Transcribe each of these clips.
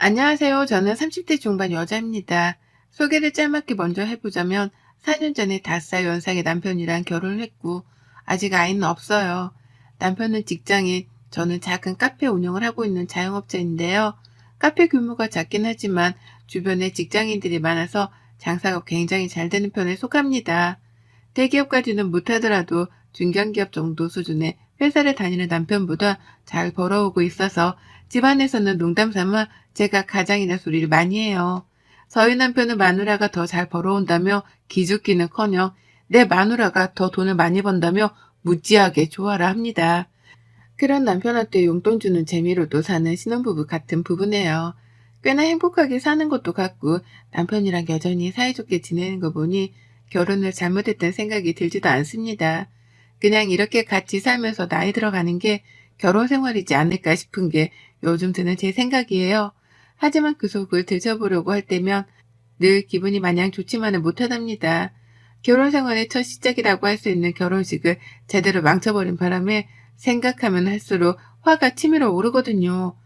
안녕하세요. 저는 30대 중반 여자입니다. 소개를 짤막히 먼저 해보자면 4년 전에 5살 연상의 남편이랑 결혼을 했고 아직 아이는 없어요. 남편은 직장인, 저는 작은 카페 운영을 하고 있는 자영업자인데요. 카페 규모가 작긴 하지만 주변에 직장인들이 많아서 장사가 굉장히 잘 되는 편에 속합니다. 대기업까지는 못하더라도 중견기업 정도 수준의 회사를 다니는 남편보다 잘 벌어오고 있어서 집안에서는 농담 삼아 제가 가장이나 소리를 많이 해요. 저희 남편은 마누라가 더 잘 벌어온다며 기죽기는커녕 내 마누라가 더 돈을 많이 번다며 무지하게 좋아라 합니다. 그런 남편한테 용돈 주는 재미로도 사는 신혼부부 같은 부부네요. 꽤나 행복하게 사는 것도 같고 남편이랑 여전히 사이좋게 지내는 거 보니 결혼을 잘못했던 생각이 들지도 않습니다. 그냥 이렇게 같이 살면서 나이 들어가는 게 결혼 생활이지 않을까 싶은 게 요즘 드는 제 생각이에요. 하지만 그 속을 들춰보려고 할 때면 늘 기분이 마냥 좋지만은 못하답니다. 결혼 생활의 첫 시작이라고 할 수 있는 결혼식을 제대로 망쳐버린 바람에 생각하면 할수록 화가 치밀어 오르거든요.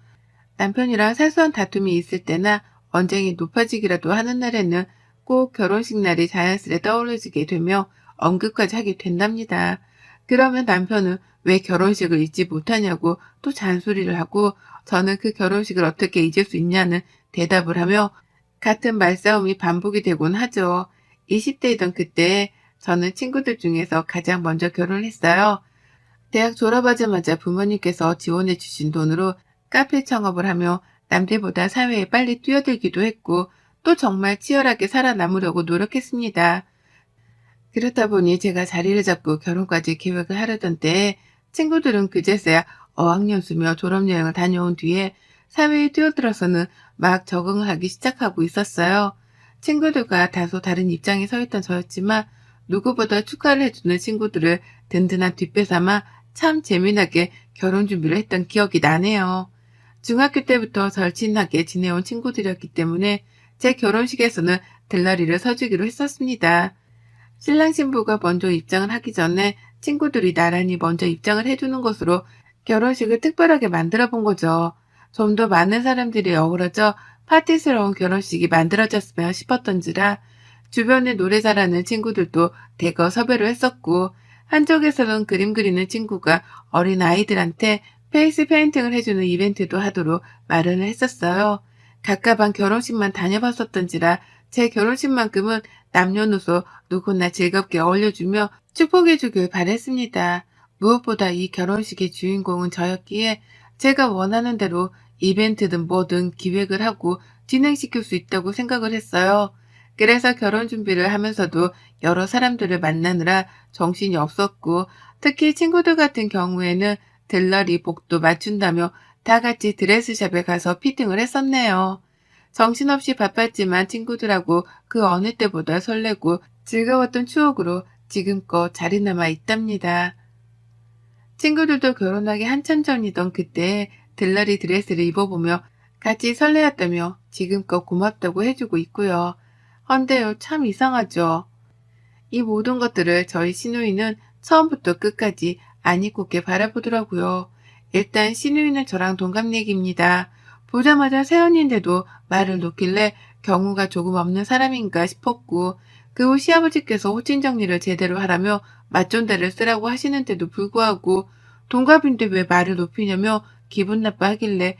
남편이랑 사소한 다툼이 있을 때나 언쟁이 높아지기라도 하는 날에는 꼭 결혼식 날이 자연스레 떠올려지게 되며 언급까지 하게 된답니다. 그러면 남편은 왜 결혼식을 잊지 못하냐고 또 잔소리를 하고 저는 그 결혼식을 어떻게 잊을 수 있냐는 대답을 하며 같은 말싸움이 반복이 되곤 하죠. 20대이던 그때 저는 친구들 중에서 가장 먼저 결혼을 했어요. 대학 졸업하자마자 부모님께서 지원해 주신 돈으로 카페 창업을 하며 남들보다 사회에 빨리 뛰어들기도 했고 또 정말 치열하게 살아남으려고 노력했습니다. 그렇다 보니 제가 자리를 잡고 결혼까지 계획을 하려던 때에 친구들은 그제서야 어학연수며 졸업여행을 다녀온 뒤에 사회에 뛰어들어서는 막 적응을 하기 시작하고 있었어요. 친구들과 다소 다른 입장에 서 있던 저였지만 누구보다 축하를 해주는 친구들을 든든한 뒷배 삼아 참 재미나게 결혼 준비를 했던 기억이 나네요. 중학교 때부터 절친하게 지내온 친구들이었기 때문에 제 결혼식에서는 들러리를 서주기로 했었습니다. 신랑 신부가 먼저 입장을 하기 전에 친구들이 나란히 먼저 입장을 해주는 것으로 결혼식을 특별하게 만들어 본 거죠. 좀 더 많은 사람들이 어우러져 파티스러운 결혼식이 만들어졌으면 싶었던지라 주변에 노래 잘하는 친구들도 대거 섭외를 했었고 한쪽에서는 그림 그리는 친구가 어린 아이들한테 페이스 페인팅을 해주는 이벤트도 하도록 마련을 했었어요. 가까방 결혼식만 다녀봤었던지라 제 결혼식만큼은 남녀노소 누구나 즐겁게 어울려주며 축복해주길 바랬습니다. 무엇보다 이 결혼식의 주인공은 저였기에 제가 원하는 대로 이벤트든 뭐든 기획을 하고 진행시킬 수 있다고 생각을 했어요. 그래서 결혼 준비를 하면서도 여러 사람들을 만나느라 정신이 없었고 특히 친구들 같은 경우에는 들러리 복도 맞춘다며 다 같이 드레스샵에 가서 피팅을 했었네요. 정신없이 바빴지만 친구들하고 그 어느 때보다 설레고 즐거웠던 추억으로 지금껏 자리 남아 있답니다. 친구들도 결혼하기 한참 전이던 그때 들러리 드레스를 입어보며 같이 설레었다며 지금껏 고맙다고 해주고 있고요. 헌데요, 참 이상하죠. 이 모든 것들을 저희 시누이는 처음부터 끝까지 안 입고게 바라보더라고요. 일단 시누이는 저랑 동갑내기입니다. 보자마자 새언니인데도 말을 놓길래 경우가 조금 없는 사람인가 싶었고 그 후 시아버지께서 호칭 정리를 제대로 하라며 맞존대를 쓰라고 하시는데도 불구하고 동갑인데 왜 말을 높이냐며 기분 나빠하길래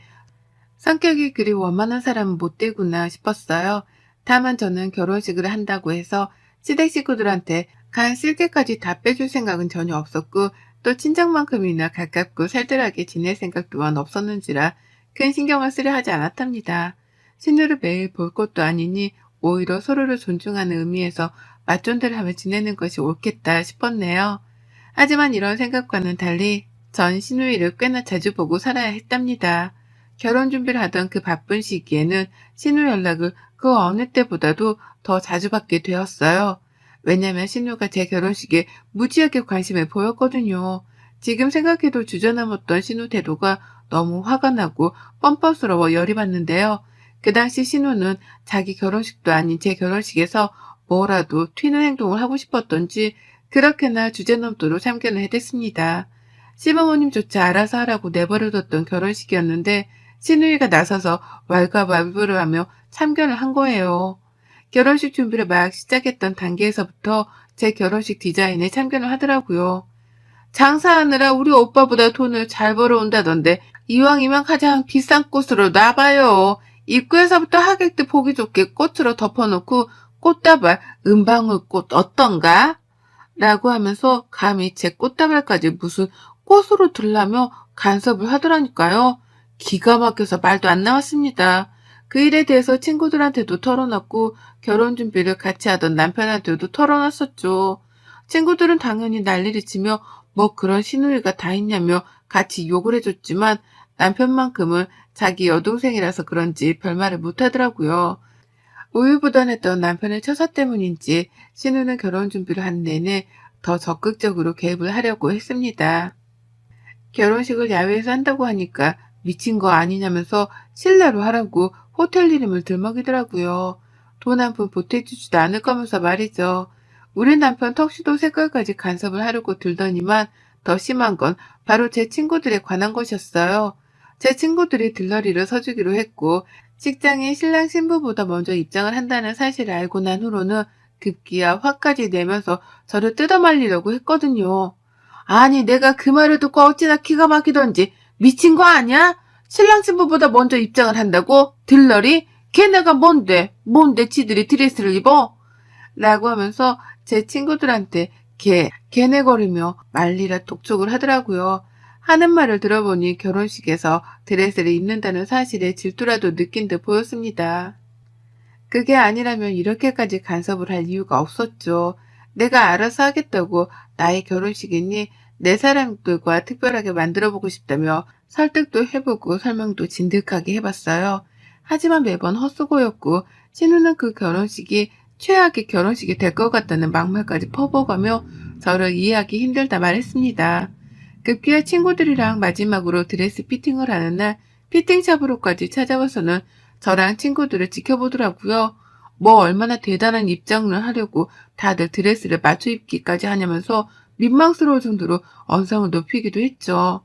성격이 그리 원만한 사람은 못 되구나 싶었어요. 다만 저는 결혼식을 한다고 해서 시댁 식구들한테 간 쓸개까지 다 빼줄 생각은 전혀 없었고 또 친정만큼이나 가깝고 살뜰하게 지낼 생각 또한 없었는지라 큰 신경을 쓰려 하지 않았답니다. 신우를 매일 볼 것도 아니니 오히려 서로를 존중하는 의미에서 맞존대를 하며 지내는 것이 옳겠다 싶었네요. 하지만 이런 생각과는 달리 전 신우이를 꽤나 자주 보고 살아야 했답니다. 결혼 준비를 하던 그 바쁜 시기에는 신우 연락을 그 어느 때보다도 더 자주 받게 되었어요. 왜냐면 신우가 제 결혼식에 무지하게 관심을 보였거든요. 지금 생각해도 주저넘었던 신우 태도가 너무 화가 나고 뻔뻔스러워 열이 받는데요. 그 당시 신우는 자기 결혼식도 아닌 제 결혼식에서 뭐라도 튀는 행동을 하고 싶었던지 그렇게나 주제넘도록 참견을 해댔습니다. 시부모님조차 알아서 하라고 내버려뒀던 결혼식이었는데 신우이가 나서서 왈가왈부를 하며 참견을 한 거예요. 결혼식 준비를 막 시작했던 단계에서부터 제 결혼식 디자인에 참견을 하더라고요. 장사하느라 우리 오빠보다 돈을 잘 벌어온다던데 이왕이면 가장 비싼 꽃으로 놔봐요. 입구에서부터 하객들 보기 좋게 꽃으로 덮어놓고 꽃다발 은방울꽃 어떤가? 라고 하면서 감히 제 꽃다발까지 무슨 꽃으로 들라며 간섭을 하더라니까요. 기가 막혀서 말도 안 나왔습니다. 그 일에 대해서 친구들한테도 털어놨고 결혼 준비를 같이 하던 남편한테도 털어놨었죠. 친구들은 당연히 난리를 치며 뭐 그런 시누이가 다 있냐며 같이 욕을 해줬지만 남편만큼은 자기 여동생이라서 그런지 별말을 못하더라고요. 우유부단했던 남편의 처사 때문인지 신우는 결혼 준비를 한 내내 더 적극적으로 개입을 하려고 했습니다. 결혼식을 야외에서 한다고 하니까 미친 거 아니냐면서 실내로 하라고 호텔 이름을 들먹이더라고요. 돈 한 푼 보태주지도 않을 거면서 말이죠. 우리 남편 턱시도 색깔까지 간섭을 하려고 들더니만 더 심한 건 바로 제 친구들에 관한 것이었어요. 제 친구들이 들러리를 서주기로 했고 식장에 신랑 신부보다 먼저 입장을 한다는 사실을 알고 난 후로는 급기야 화까지 내면서 저를 뜯어말리려고 했거든요. 아니 내가 그 말을 듣고 어찌나 기가 막히던지 미친 거 아니야? 신랑 신부보다 먼저 입장을 한다고? 들러리? 걔네가 뭔데? 뭔데 지들이 드레스를 입어? 라고 하면서 제 친구들한테 걔, 걔네거리며 말리라 독촉을 하더라고요. 하는 말을 들어보니 결혼식에서 드레스를 입는다는 사실에 질투라도 느낀 듯 보였습니다. 그게 아니라면 이렇게까지 간섭을 할 이유가 없었죠. 내가 알아서 하겠다고 나의 결혼식이니 내 사람들과 특별하게 만들어보고 싶다며 설득도 해보고 설명도 진득하게 해봤어요. 하지만 매번 헛수고였고 신우는 그 결혼식이 최악의 결혼식이 될 것 같다는 막말까지 퍼부어가며 저를 이해하기 힘들다 말했습니다. 급기야 친구들이랑 마지막으로 드레스 피팅을 하는 날 피팅샵으로까지 찾아와서는 저랑 친구들을 지켜보더라고요. 뭐 얼마나 대단한 입장을 하려고 다들 드레스를 맞춰 입기까지 하냐면서 민망스러울 정도로 언성을 높이기도 했죠.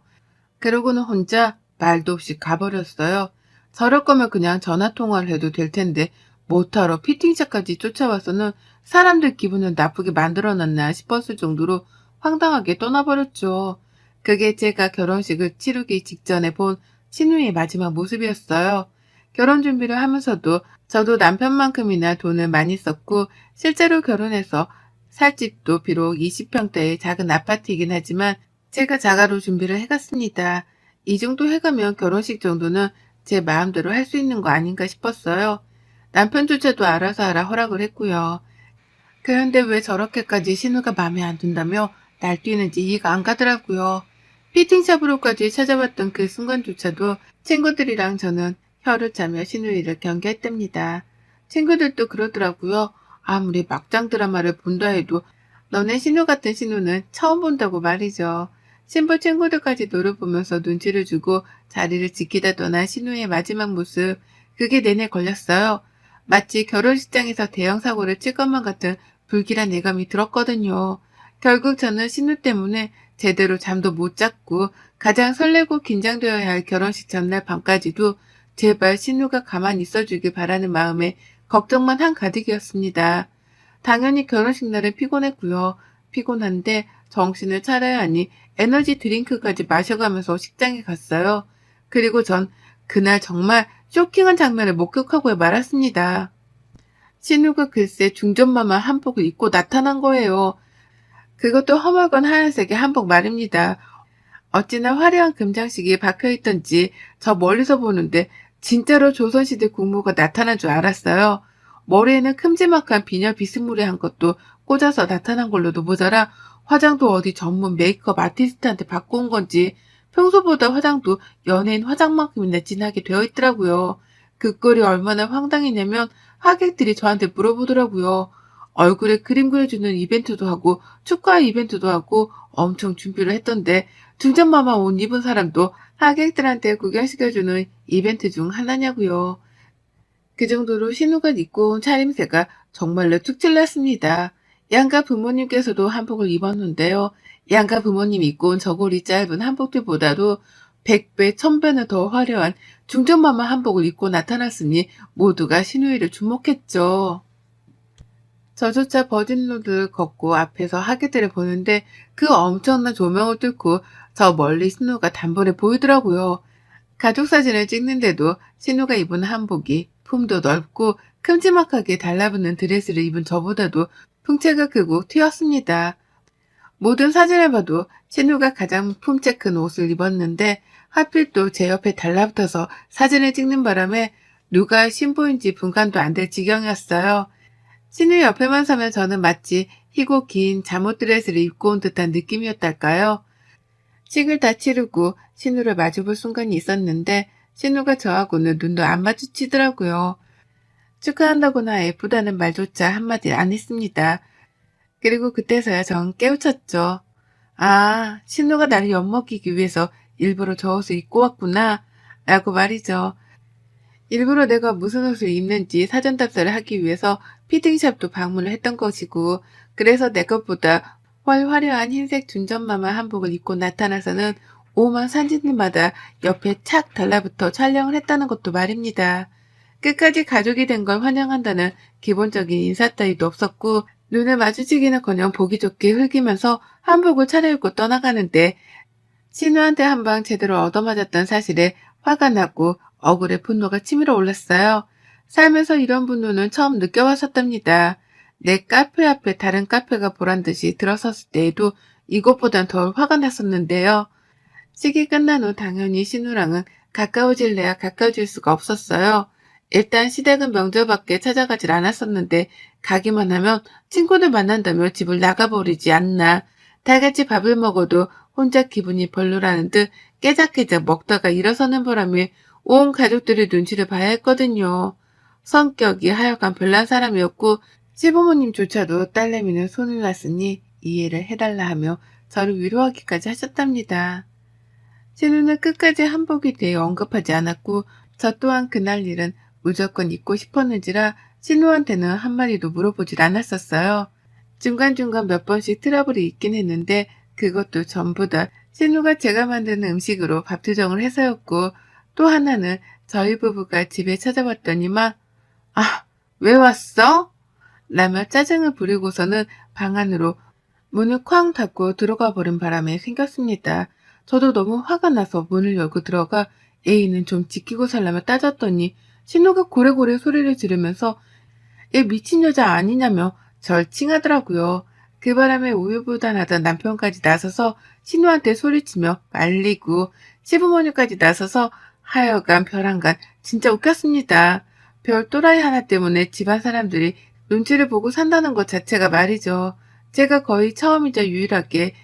그러고는 혼자 말도 없이 가버렸어요. 저럴 거면 그냥 전화 통화를 해도 될 텐데 못하러 피팅샵까지 쫓아와서는 사람들 기분을 나쁘게 만들어놨나 싶었을 정도로 황당하게 떠나버렸죠. 그게 제가 결혼식을 치르기 직전에 본 신우의 마지막 모습이었어요. 결혼 준비를 하면서도 저도 남편만큼이나 돈을 많이 썼고 실제로 결혼해서 살 집도 비록 20평대의 작은 아파트이긴 하지만 제가 자가로 준비를 해갔습니다. 이 정도 해가면 결혼식 정도는 제 마음대로 할 수 있는 거 아닌가 싶었어요. 남편조차도 알아서 하라 허락을 했고요. 그런데 왜 저렇게까지 신우가 마음에 안 든다며 날뛰는지 이해가 안 가더라고요. 피팅샵으로까지 찾아왔던 그 순간조차도 친구들이랑 저는 혀를 짜며 신우이를 경계했답니다. 친구들도 그러더라고요. 아무리 막장 드라마를 본다 해도 너네 신우 같은 신우는 처음 본다고 말이죠. 신부 친구들까지 노려보면서 눈치를 주고 자리를 지키다 떠난 신우의 마지막 모습. 그게 내내 걸렸어요. 마치 결혼식장에서 대형 사고를 칠 것만 같은 불길한 예감이 들었거든요. 결국 저는 신우 때문에 제대로 잠도 못 잤고 가장 설레고 긴장되어야 할 결혼식 전날 밤까지도 제발 신우가 가만히 있어주길 바라는 마음에 걱정만 한 가득이었습니다. 당연히 결혼식 날은 피곤했고요. 피곤한데 정신을 차려야 하니 에너지 드링크까지 마셔가면서 식장에 갔어요. 그리고 전 그날 정말 쇼킹한 장면을 목격하고 말았습니다. 신우가 글쎄 중전마마 한복을 입고 나타난 거예요. 그것도 험하건 하얀색의 한복 말입니다. 어찌나 화려한 금장식이 박혀있던지 저 멀리서 보는데 진짜로 조선시대 국무가 나타난 줄 알았어요. 머리에는 큼지막한 비녀 비스무리한 것도 꽂아서 나타난 걸로도 모자라 화장도 어디 전문 메이크업 아티스트한테 온 건지 평소보다 화장도 연예인 화장만큼이나 진하게 되어 있더라고요. 그 꼴이 얼마나 황당했냐면 하객들이 저한테 물어보더라고요. 얼굴에 그림 그려주는 이벤트도 하고 축하 이벤트도 하고 엄청 준비를 했던데 중전마마 옷 입은 사람도 하객들한테 구경시켜주는 이벤트 중 하나냐고요. 그 정도로 신우가 입고 온 차림새가 정말로 툭질났습니다. 양가 부모님께서도 한복을 입었는데요. 양가 부모님 입고 온 저고리 짧은 한복들보다도 100배, 1000배는 더 화려한 중전마마 한복을 입고 나타났으니 모두가 신우이를 주목했죠. 저조차 버진로드를 걷고 앞에서 하객들을 보는데 그 엄청난 조명을 뚫고 저 멀리 신우가 단번에 보이더라고요. 가족 사진을 찍는데도 신우가 입은 한복이 품도 넓고 큼지막하게 달라붙는 드레스를 입은 저보다도 풍채가 크고 튀었습니다. 모든 사진을 봐도 신우가 가장 품체 큰 옷을 입었는데 하필 또 제 옆에 달라붙어서 사진을 찍는 바람에 누가 신부인지 분간도 안 될 지경이었어요. 신우 옆에만 서면 저는 마치 희고 긴 잠옷 드레스를 입고 온 듯한 느낌이었달까요? 찍을 다 치르고 신우를 마주볼 순간이 있었는데 신우가 저하고는 눈도 안 마주치더라고요. 축하한다거나 예쁘다는 말조차 한마디 안 했습니다. 그리고 그때서야 전 깨우쳤죠. 아, 신우가 나를 엿먹이기 위해서 일부러 저 옷을 입고 왔구나. 라고 말이죠. 일부러 내가 무슨 옷을 입는지 사전 답사를 하기 위해서 피팅샵도 방문을 했던 것이고, 그래서 내 것보다 훨 화려한 흰색 준전마마 한복을 입고 나타나서는 오만 산지들마다 옆에 착 달라붙어 촬영을 했다는 것도 말입니다. 끝까지 가족이 된 걸 환영한다는 기본적인 인사 따위도 없었고, 눈을 마주치기는커녕 보기 좋게 흘기면서 한복을 차려입고 떠나가는데 신우한테 한 방 제대로 얻어맞았던 사실에 화가 났고 억울해 분노가 치밀어 올랐어요. 살면서 이런 분노는 처음 느껴봤었답니다. 내 카페 앞에 다른 카페가 보란 듯이 들어섰을 때에도 이것보단 더 화가 났었는데요. 시기 끝난 후 당연히 신우랑은 가까워질래야 가까워질 수가 없었어요. 일단 시댁은 명절밖에 찾아가질 않았었는데 가기만 하면 친구들 만난다며 집을 나가버리지 않나. 다 같이 밥을 먹어도 혼자 기분이 별로라는 듯 깨작깨작 먹다가 일어서는 바람에 온 가족들의 눈치를 봐야 했거든요. 성격이 하여간 별난 사람이었고 시부모님조차도 딸내미는 손을 놨으니 이해를 해달라 하며 저를 위로하기까지 하셨답니다. 신우는 끝까지 한복에 대해 언급하지 않았고 저 또한 그날 일은 무조건 입고 싶었는지라 신우한테는 한마디도 물어보질 않았었어요. 중간중간 몇 번씩 트러블이 있긴 했는데 그것도 전부 다 신우가 제가 만드는 음식으로 밥 투정을 해서였고 또 하나는 저희 부부가 집에 찾아왔더니만 아, 왜 왔어? 라며 짜증을 부리고서는 방 안으로 문을 쾅 닫고 들어가 버린 바람에 생겼습니다. 저도 너무 화가 나서 문을 열고 들어가 애인은 좀 지키고 살라며 따졌더니 신우가 고래고래 소리를 지르면서 얘 미친 여자 아니냐며 절 칭하더라고요. 그 바람에 우유부단하던 남편까지 나서서 신우한테 소리치며 말리고 시부모님까지 나서서 하여간 별한간 진짜 웃겼습니다. 별 또라이 하나 때문에 집안 사람들이 눈치를 보고 산다는 것 자체가 말이죠. 제가 거의 처음이자 유일하게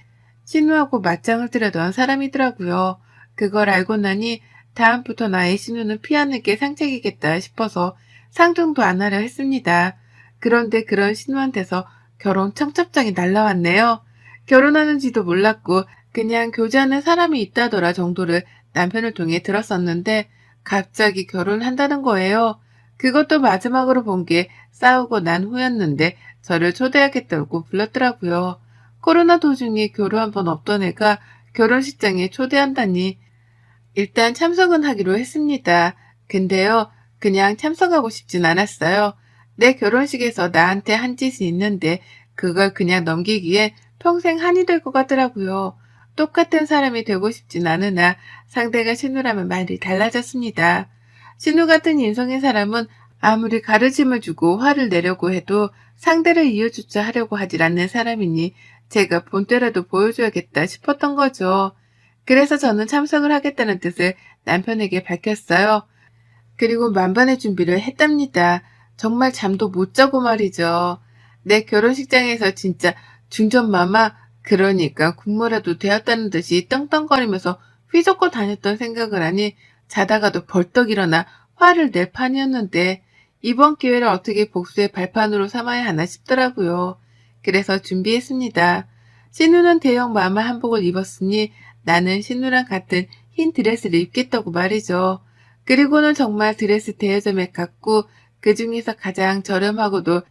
신우하고 맞짱을 뜨려던 사람이더라고요. 그걸 알고 나니 다음부터 나의 신우는 피하는 게 상책이겠다 싶어서 상종도 안 하려 했습니다. 그런데 그런 신우한테서 결혼 청첩장이 날라왔네요. 결혼하는지도 몰랐고 그냥 교제하는 사람이 있다더라 정도를 남편을 통해 들었었는데 갑자기 결혼한다는 거예요. 그것도 마지막으로 본 게 싸우고 난 후였는데 저를 초대하겠다고 불렀더라고요. 코로나 도중에 교류 한 번 없던 애가 결혼식장에 초대한다니 일단 참석은 하기로 했습니다. 근데요, 그냥 참석하고 싶진 않았어요. 내 결혼식에서 나한테 한 짓이 있는데 그걸 그냥 넘기기에 평생 한이 될 것 같더라고요. 똑같은 사람이 되고 싶진 않으나 상대가 신우라면 말이 달라졌습니다. 신우 같은 인성의 사람은 아무리 가르침을 주고 화를 내려고 해도 상대를 이어주자 하려고 하질 않는 사람이니 제가 본때라도 보여줘야겠다 싶었던 거죠. 그래서 저는 참석을 하겠다는 뜻을 남편에게 밝혔어요. 그리고 만반의 준비를 했답니다. 정말 잠도 못 자고 말이죠. 내 결혼식장에서 진짜 중전마마 그러니까 국모라도 되었다는 듯이 떵떵거리면서 휘젓고 다녔던 생각을 하니 자다가도 벌떡 일어나 화를 낼 판이었는데 이번 기회를 어떻게 복수의 발판으로 삼아야 하나 싶더라고요. 그래서 준비했습니다. 신우는 대형 마마 한복을 입었으니 나는 신우랑 같은 흰 드레스를 입겠다고 말이죠. 그리고는 정말 드레스 대여점에 갔고 그 중에서 가장 저렴하고도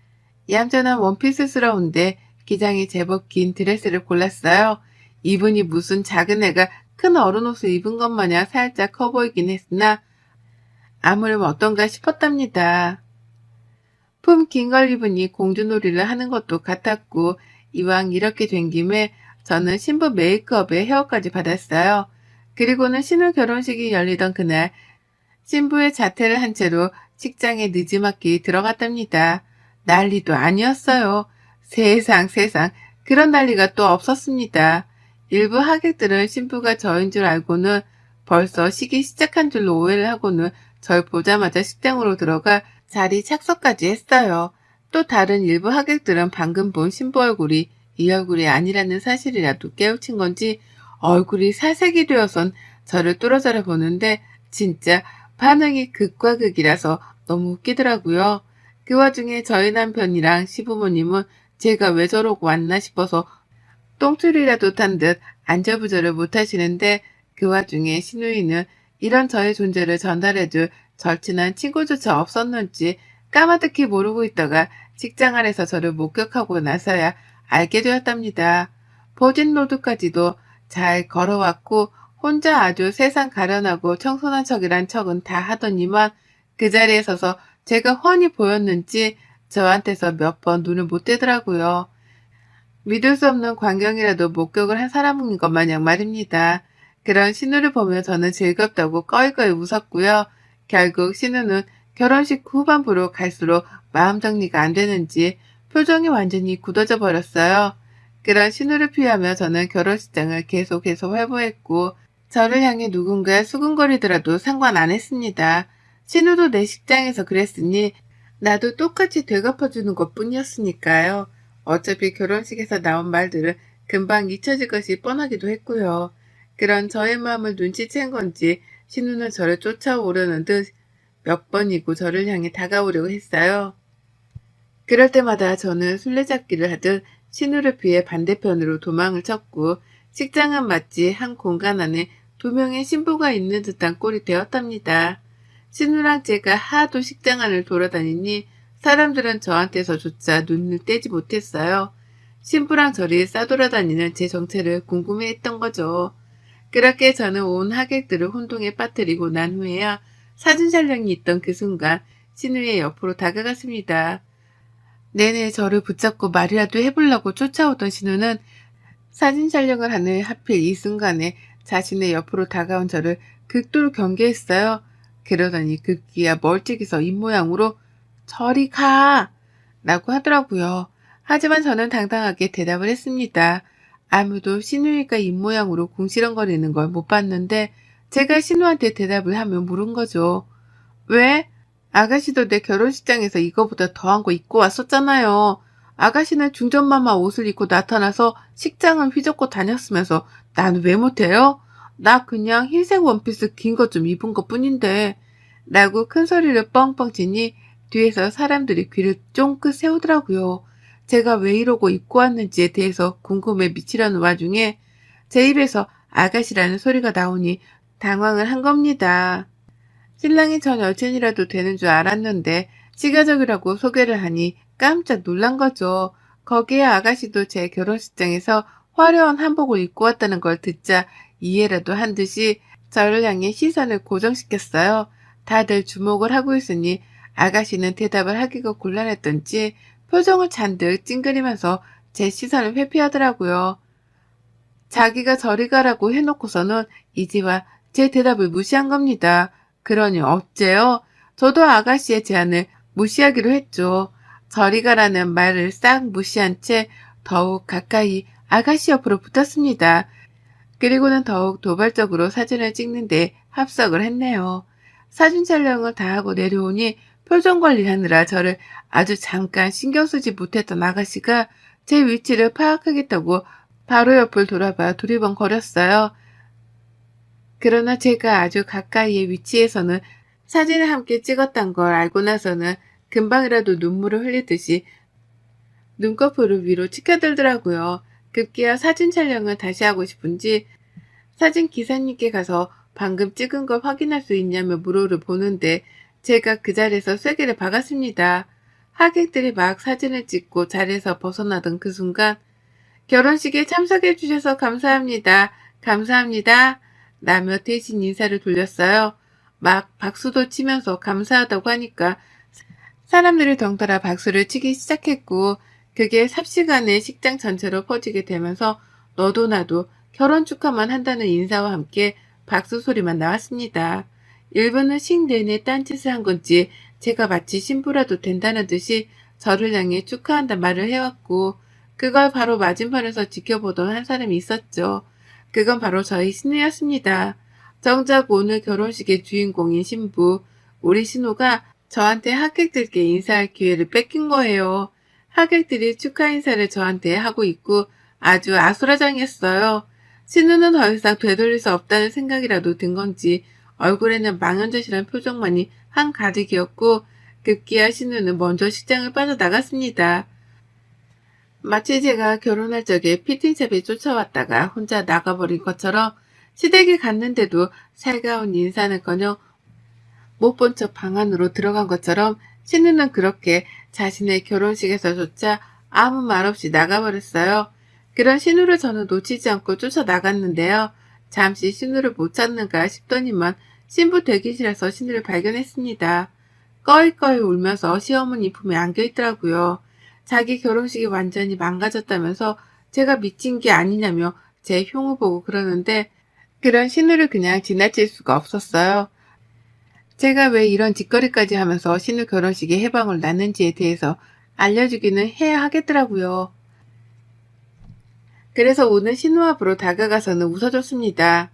얌전한 원피스스러운데 기장이 제법 긴 드레스를 골랐어요. 이분이 무슨 작은 애가 큰 어른 옷을 입은 것 마냥 살짝 커 보이긴 했으나 아무렴 어떤가 싶었답니다. 품 긴 걸 입으니 공주놀이를 하는 것도 같았고 이왕 이렇게 된 김에 저는 신부 메이크업에 헤어까지 받았어요. 그리고는 신우 결혼식이 열리던 그날 신부의 자태를 한 채로 식장에 늦지막히 들어갔답니다. 난리도 아니었어요. 세상 세상 그런 난리가 또 없었습니다. 일부 하객들은 신부가 저인 줄 알고는 벌써 식이 시작한 줄로 오해를 하고는 절 보자마자 식당으로 들어가 자리 착석까지 했어요. 또 다른 일부 하객들은 방금 본 신부 얼굴이 이 얼굴이 아니라는 사실이라도 깨우친 건지 얼굴이 살색이 되어선 저를 뚫어져라 보는데 진짜 반응이 극과 극이라서 너무 웃기더라고요. 그 와중에 저희 남편이랑 시부모님은 제가 왜 저러고 왔나 싶어서 똥줄이라도 탄 듯 안절부절을 못하시는데 그 와중에 신우이는 이런 저의 존재를 전달해줄 절친한 친구조차 없었는지 까마득히 모르고 있다가 식장 안에서 저를 목격하고 나서야 알게 되었답니다. 보진 로드까지도 잘 걸어왔고 혼자 아주 세상 가련하고 청순한 척이란 척은 다 하더니만 그 자리에 서서 제가 훤히 보였는지 저한테서 몇 번 눈을 못 떼더라고요. 믿을 수 없는 광경이라도 목격을 한 사람인 것 마냥 말입니다. 그런 신우를 보며 저는 즐겁다고 꺼이꺼이 웃었고요. 결국 신우는 결혼식 후반부로 갈수록 마음 정리가 안 되는지 표정이 완전히 굳어져 버렸어요. 그런 신우를 피하며 저는 결혼식장을 계속해서 회부했고 저를 향해 누군가 수근거리더라도 상관 안 했습니다. 신우도 내 식장에서 그랬으니 나도 똑같이 되갚아주는 것 뿐이었으니까요. 어차피 결혼식에서 나온 말들은 금방 잊혀질 것이 뻔하기도 했고요. 그런 저의 마음을 눈치챈 건지 신우는 저를 쫓아오려는 듯 몇 번이고 저를 향해 다가오려고 했어요. 그럴 때마다 저는 술래잡기를 하듯 신우를 피해 반대편으로 도망을 쳤고 식장은 마치 한 공간 안에 두 명의 신부가 있는 듯한 꼴이 되었답니다. 신우랑 제가 하도 식장 안을 돌아다니니 사람들은 저한테서조차 눈을 떼지 못했어요. 신부랑 저리 싸돌아다니는 제 정체를 궁금해했던 거죠. 그렇게 저는 온 하객들을 혼동에 빠뜨리고 난 후에야 사진 촬영이 있던 그 순간 신우의 옆으로 다가갔습니다. 내내 저를 붙잡고 말이라도 해보려고 쫓아오던 신우는 사진 촬영을 하는 하필 이 순간에 자신의 옆으로 다가온 저를 극도로 경계했어요. 그러더니 극기야 멀찍이서 입모양으로 저리 가! 라고 하더라고요. 하지만 저는 당당하게 대답을 했습니다. 아무도 신우이가 입모양으로 궁시렁거리는 걸 못 봤는데 제가 신우한테 대답을 하면 물은 거죠. 왜? 아가씨도 내 결혼식장에서 이거보다 더한 거 입고 왔었잖아요. 아가씨는 중전마마 옷을 입고 나타나서 식장을 휘젓고 다녔으면서 나는 왜 못해요? 나 그냥 흰색 원피스 긴거좀 입은 것 뿐인데. 라고 큰 소리를 뻥뻥 치니 뒤에서 사람들이 귀를 쫑긋 세우더라고요. 제가 왜 이러고 입고 왔는지에 대해서 궁금해 미치려는 와중에 제 입에서 아가씨라는 소리가 나오니 당황을 한 겁니다. 신랑이 전 여친이라도 되는 줄 알았는데 시가족이라고 소개를 하니 깜짝 놀란 거죠. 거기에 아가씨도 제 결혼식장에서 화려한 한복을 입고 왔다는 걸 듣자 이해라도 한 듯이 저를 향해 시선을 고정시켰어요. 다들 주목을 하고 있으니 아가씨는 대답을 하기가 곤란했던지 표정을 잔뜩 찡그리면서 제 시선을 회피하더라고요. 자기가 저리 가라고 해놓고서는 이제와 제 대답을 무시한 겁니다. 그러니 어째요? 저도 아가씨의 제안을 무시하기로 했죠. 저리 가라는 말을 싹 무시한 채 더욱 가까이 아가씨 옆으로 붙었습니다. 그리고는 더욱 도발적으로 사진을 찍는데 합석을 했네요. 사진 촬영을 다 하고 내려오니 표정 관리하느라 저를 아주 잠깐 신경 쓰지 못했던 아가씨가 제 위치를 파악하겠다고 바로 옆을 돌아봐 두리번 거렸어요. 그러나 제가 아주 가까이의 위치에서는 사진을 함께 찍었단 걸 알고 나서는 금방이라도 눈물을 흘리듯이 눈꺼풀을 위로 치켜들더라고요. 급기야 사진 촬영을 다시 하고 싶은지 사진 기사님께 가서 방금 찍은 걸 확인할 수 있냐며 물어를 보는데 제가 그 자리에서 쐐기를 박았습니다. 하객들이 막 사진을 찍고 자리에서 벗어나던 그 순간 결혼식에 참석해 주셔서 감사합니다. 감사합니다. 나며 대신 인사를 돌렸어요. 막 박수도 치면서 감사하다고 하니까 사람들이 덩달아 박수를 치기 시작했고 그게 삽시간에 식장 전체로 퍼지게 되면서 너도 나도 결혼 축하만 한다는 인사와 함께 박수 소리만 나왔습니다. 일부는 식 내내 딴짓을 한 건지 제가 마치 신부라도 된다는 듯이 저를 향해 축하한다 말을 해왔고 그걸 바로 맞은편에서 지켜보던 한 사람이 있었죠. 그건 바로 저희 신우였습니다. 정작 오늘 결혼식의 주인공인 신부, 우리 신우가 저한테 하객들께 인사할 기회를 뺏긴 거예요. 하객들이 축하 인사를 저한테 하고 있고 아주 아수라장이었어요. 신우는 더 이상 되돌릴 수 없다는 생각이라도 든 건지 얼굴에는 망연자실한 표정만이 한가득이었고 급기야 신우는 먼저 식장을 빠져나갔습니다. 마치 제가 결혼할 적에 피팅샵에 쫓아왔다가 혼자 나가버린 것처럼 시댁에 갔는데도 살가운 인사는커녕 못 본 척 방 안으로 들어간 것처럼 신우는 그렇게 자신의 결혼식에서조차 아무 말 없이 나가버렸어요. 그런 신우를 저는 놓치지 않고 쫓아 나갔는데요. 잠시 신우를 못 찾는가 싶더니만 신부 대기실에서 신우를 발견했습니다. 꺼이꺼이 울면서 시어머니 품에 안겨 있더라고요. 자기 결혼식이 완전히 망가졌다면서 제가 미친 게 아니냐며 제 흉을 보고 그러는데 그런 신우를 그냥 지나칠 수가 없었어요. 제가 왜 이런 짓거리까지 하면서 신우 결혼식에 해방을 났는지에 대해서 알려주기는 해야 하겠더라고요. 그래서 오늘 신우 앞으로 다가가서는 웃어줬습니다.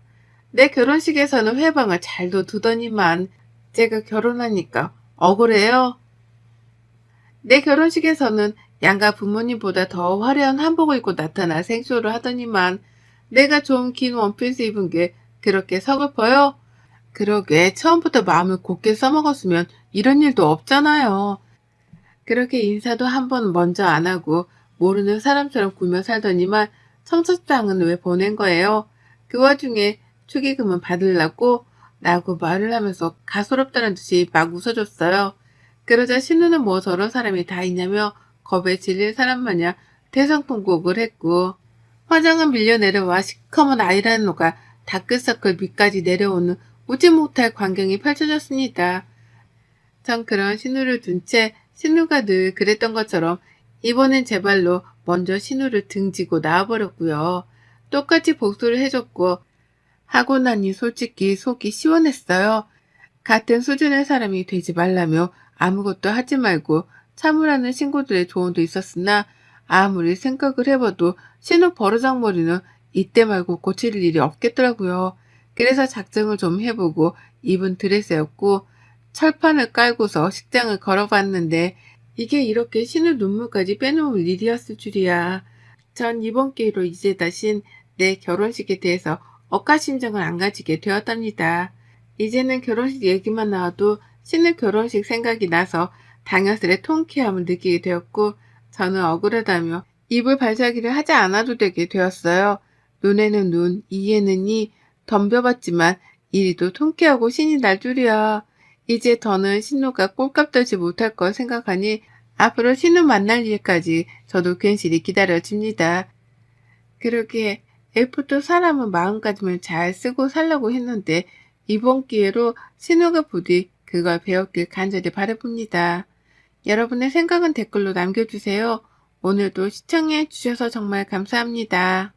내 결혼식에서는 회방을 잘도 두더니만 제가 결혼하니까 억울해요. 내 결혼식에서는 양가 부모님보다 더 화려한 한복을 입고 나타나 생쇼를 하더니만 내가 좀 긴 원피스 입은 게 그렇게 서글퍼요? 그러게 처음부터 마음을 곱게 써먹었으면 이런 일도 없잖아요. 그렇게 인사도 한 번 먼저 안 하고 모르는 사람처럼 굴며 살더니만 청첩장은 왜 보낸 거예요? 그 와중에 축의금은 받으려고 라고 말을 하면서 가소롭다는 듯이 막 웃어줬어요. 그러자 신우는 뭐 저런 사람이 다 있냐며 겁에 질린 사람 마냥 대성통곡을 했고 화장은 밀려 내려와 시커먼 아이라노가 다크서클 밑까지 내려오는 웃지 못할 광경이 펼쳐졌습니다. 전 그런 신우를 둔 채 신우가 늘 그랬던 것처럼 이번엔 제 발로 먼저 신우를 등지고 나와버렸고요. 똑같이 복수를 해줬고 하고 나니 솔직히 속이 시원했어요. 같은 수준의 사람이 되지 말라며 아무것도 하지 말고 참으라는 친구들의 조언도 있었으나 아무리 생각을 해봐도 신우 버르장머리는 이때 말고 고칠 일이 없겠더라고요. 그래서 작정을 좀 해보고 입은 드레스였고 철판을 깔고서 식장을 걸어봤는데 이게 이렇게 신우 눈물까지 빼놓을 일이었을 줄이야. 전 이번 기회로 이제 다신 내 결혼식에 대해서 억가심정을 안 가지게 되었답니다. 이제는 결혼식 얘기만 나와도 신우 결혼식 생각이 나서 당연스레 통쾌함을 느끼게 되었고 저는 억울하다며 입을 발차기를 하지 않아도 되게 되었어요. 눈에는 눈, 이에는 이 덤벼봤지만 이리도 통쾌하고 신이 날 줄이야. 이제 더는 신우가 꼴값 떨지 못할 걸 생각하니 앞으로 신우 만날 일까지 저도 괜시리 기다려집니다. 그러게 애프터 사람은 마음가짐을 잘 쓰고 살라고 했는데 이번 기회로 신우가 부디 그걸 배웠길 간절히 바라봅니다. 여러분의 생각은 댓글로 남겨주세요. 오늘도 시청해 주셔서 정말 감사합니다.